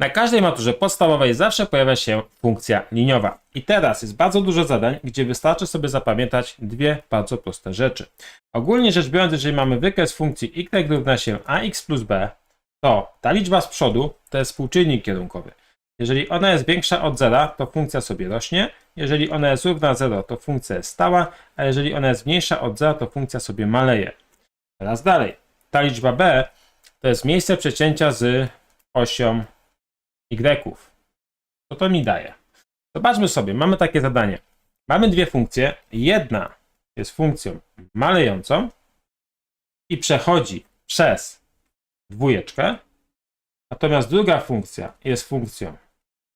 Na każdej maturze podstawowej zawsze pojawia się funkcja liniowa. I teraz jest bardzo dużo zadań, gdzie wystarczy sobie zapamiętać dwie bardzo proste rzeczy. Ogólnie rzecz biorąc, jeżeli mamy wykres funkcji y równa się ax plus b, to ta liczba z przodu to jest współczynnik kierunkowy. Jeżeli ona jest większa od zera, to funkcja sobie rośnie. Jeżeli ona jest równa 0, to funkcja jest stała, a jeżeli ona jest mniejsza od zera, to funkcja sobie maleje. Teraz dalej. Ta liczba b to jest miejsce przecięcia z osią y. Co to mi daje? Zobaczmy sobie, mamy takie zadanie. Mamy dwie funkcje. Jedna jest funkcją malejącą i przechodzi przez dwójeczkę, natomiast druga funkcja jest funkcją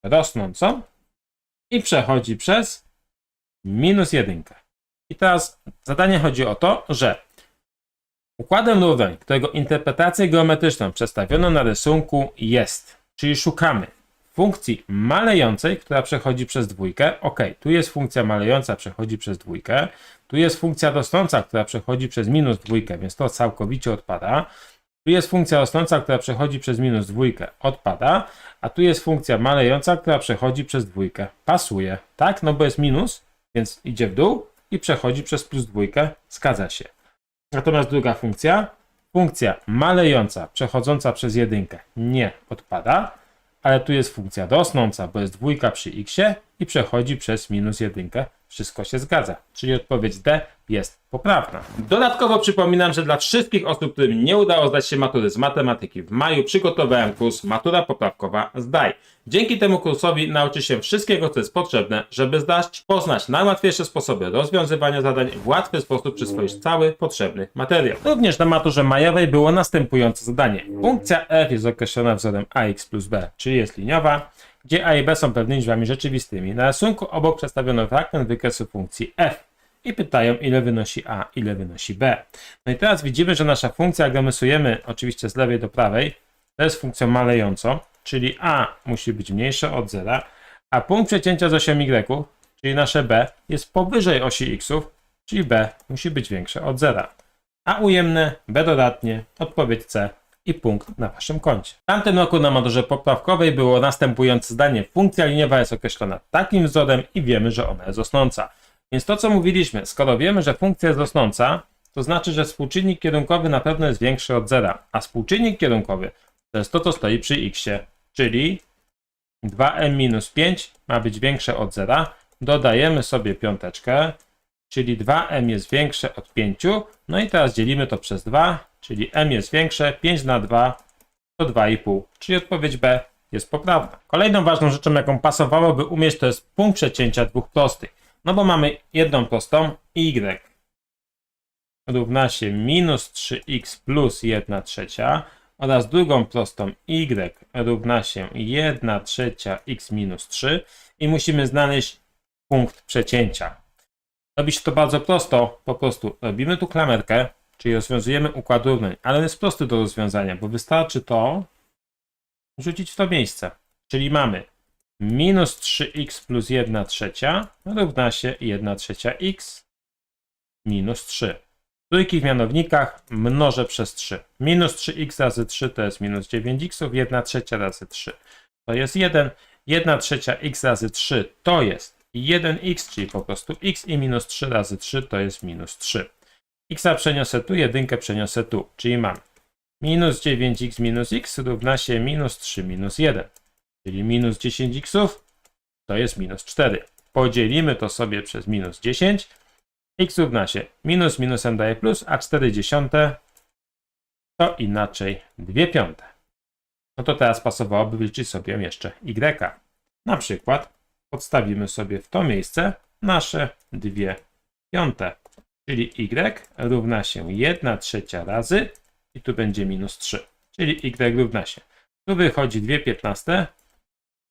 rosnącą i przechodzi przez minus jedynkę. I teraz zadanie chodzi o to, że układem równań, którego interpretację geometryczną przedstawiono na rysunku jest, czyli szukamy funkcji malejącej, która przechodzi przez dwójkę. Ok, tu jest funkcja malejąca, przechodzi przez dwójkę. Tu jest funkcja rosnąca, która przechodzi przez minus dwójkę, więc to całkowicie odpada. Tu jest funkcja rosnąca, która przechodzi przez minus dwójkę, odpada, a tu jest funkcja malejąca, która przechodzi przez dwójkę. Pasuje, tak? No bo jest minus, więc idzie w dół i przechodzi przez plus dwójkę, zgadza się. Natomiast druga funkcja, funkcja malejąca, przechodząca przez jedynkę, nie odpada, ale tu jest funkcja rosnąca, bo jest dwójka przy x i przechodzi przez minus jedynkę. Wszystko się zgadza, czyli odpowiedź D jest poprawna. Dodatkowo przypominam, że dla wszystkich osób, którym nie udało zdać się matury z matematyki w maju, przygotowałem kurs Matura Poprawkowa Zdaj. Dzięki temu kursowi nauczy się wszystkiego, co jest potrzebne, żeby zdać, poznać najłatwiejsze sposoby rozwiązywania zadań w łatwy sposób przyswoić cały potrzebny materiał. Również na maturze majowej było następujące zadanie. Funkcja f jest określona wzorem ax plus b, czyli jest liniowa gdzie a i b są pewnymi liczbami rzeczywistymi. Na rysunku obok przedstawiono fragment wykresu funkcji f i pytają, ile wynosi a, ile wynosi b. No i teraz widzimy, że nasza funkcja, jak domysujemy oczywiście z lewej do prawej, to jest funkcją malejącą, czyli a musi być mniejsze od zera, a punkt przecięcia z osią y, czyli nasze b, jest powyżej osi x, czyli b musi być większe od zera. A ujemne, b dodatnie, odpowiedź C i punkt na waszym koncie. W tamtym roku na maturze poprawkowej było następujące zdanie. Funkcja liniowa jest określona takim wzorem i wiemy, że ona jest rosnąca. Więc to, co mówiliśmy, skoro wiemy, że funkcja jest rosnąca, to znaczy, że współczynnik kierunkowy na pewno jest większy od zera, a współczynnik kierunkowy to jest to, co stoi przy x, czyli 2m minus 5 ma być większe od zera. Dodajemy sobie piąteczkę, czyli 2m jest większe od 5. No i teraz dzielimy to przez 2, czyli m jest większe, 5 na 2 to 2,5, czyli odpowiedź B jest poprawna. Kolejną ważną rzeczą, jaką pasowałoby umieć, to jest punkt przecięcia dwóch prostych. No bo mamy jedną prostą y równa się minus 3x plus 1 trzecia oraz drugą prostą y równa się 1 trzecia x minus 3 i musimy znaleźć punkt przecięcia. Robi się to bardzo prosto, po prostu robimy tu klamerkę, czyli rozwiązujemy układ równań, ale on jest prosty do rozwiązania, bo wystarczy to rzucić w to miejsce. Czyli mamy minus 3x plus 1 trzecia równa się 1 trzecia x minus 3. Trójki w mianownikach mnożę przez 3. Minus 3x razy 3 to jest minus 9x, 1 trzecia razy 3 to jest 1. 1 trzecia x razy 3 to jest 1x, czyli po prostu x i minus 3 razy 3 to jest minus 3. x przeniosę tu, jedynkę przeniosę tu, czyli mam minus 9x minus x równa się minus 3 minus 1, czyli minus 10x to jest minus 4. Podzielimy to sobie przez minus 10. x równa się minus minusem daje plus, a 4 dziesiąte to inaczej 2 piąte. No to teraz pasowałoby wyliczyć sobie jeszcze y. Na przykład podstawimy sobie w to miejsce nasze 2 piąte, czyli y równa się 1 trzecia razy i tu będzie minus 3, czyli y równa się. Tu wychodzi 2 piętnaste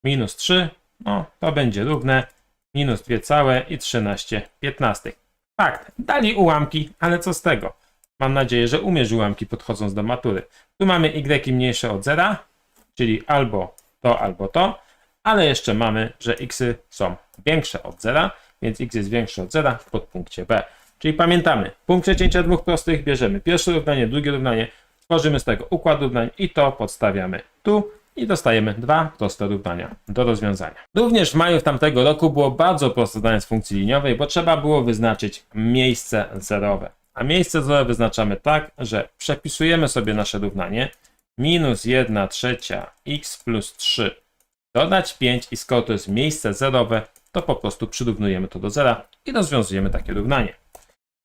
minus 3, no to będzie równe minus 2 całe i 13 piętnastych. Fakt, dali ułamki, ale co z tego? Mam nadzieję, że umiesz ułamki podchodząc do matury. Tu mamy y mniejsze od zera, czyli albo to, albo to, ale jeszcze mamy, że x są większe od zera, więc x jest większe od zera w podpunkcie B. Czyli pamiętamy, punkt przecięcia dwóch prostych, bierzemy pierwsze równanie, drugie równanie, tworzymy z tego układ równań i to podstawiamy tu i dostajemy dwa proste równania do rozwiązania. Również w maju tamtego roku było bardzo proste zadanie z funkcji liniowej, bo trzeba było wyznaczyć miejsce zerowe. A miejsce zerowe wyznaczamy tak, że przepisujemy sobie nasze równanie minus 1 trzecia x plus 3 dodać 5 i skoro to jest miejsce zerowe, to po prostu przyrównujemy to do zera i rozwiązujemy takie równanie.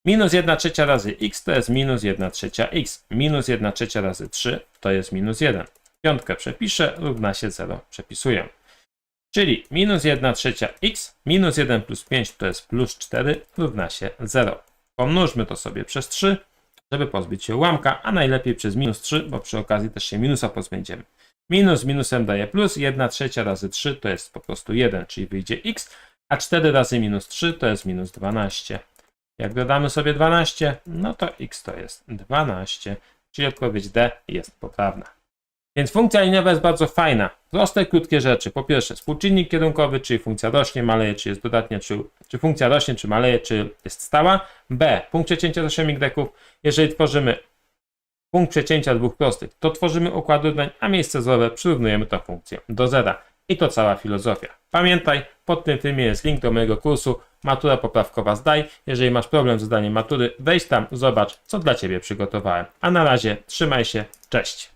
Minus 1 trzecia razy x to jest minus 1 trzecia x. Minus 1 trzecia razy 3 to jest minus 1. Piątkę przepiszę, równa się 0. Przepisuję. Czyli minus 1 trzecia x minus 1 plus 5 to jest plus 4 równa się 0. Pomnóżmy to sobie przez 3, żeby pozbyć się ułamka, a najlepiej przez minus 3, bo przy okazji też się minusa pozbędziemy. Minus minusem daje plus, 1 trzecia razy 3 to jest po prostu 1, czyli wyjdzie x, a 4 razy minus 3 to jest minus 12. Jak dodamy sobie 12, no to x to jest 12, czyli odpowiedź D jest poprawna. Więc funkcja liniowa jest bardzo fajna. Proste, krótkie rzeczy. Po pierwsze, współczynnik kierunkowy, czyli funkcja rośnie, maleje, czy jest dodatnia, czy, czy funkcja rośnie, czy maleje, czy jest stała. B. Punkt przecięcia z 8 y. Jeżeli tworzymy punkt przecięcia dwóch prostych, to tworzymy układ równań, a miejsce zerowe przyrównujemy tę funkcję do zera. I to cała filozofia. Pamiętaj, pod tym filmie jest link do mojego kursu Matura poprawkowa zdaj. Jeżeli masz problem z zdaniem matury, wejdź tam, zobacz, co dla Ciebie przygotowałem. A na razie, trzymaj się, cześć!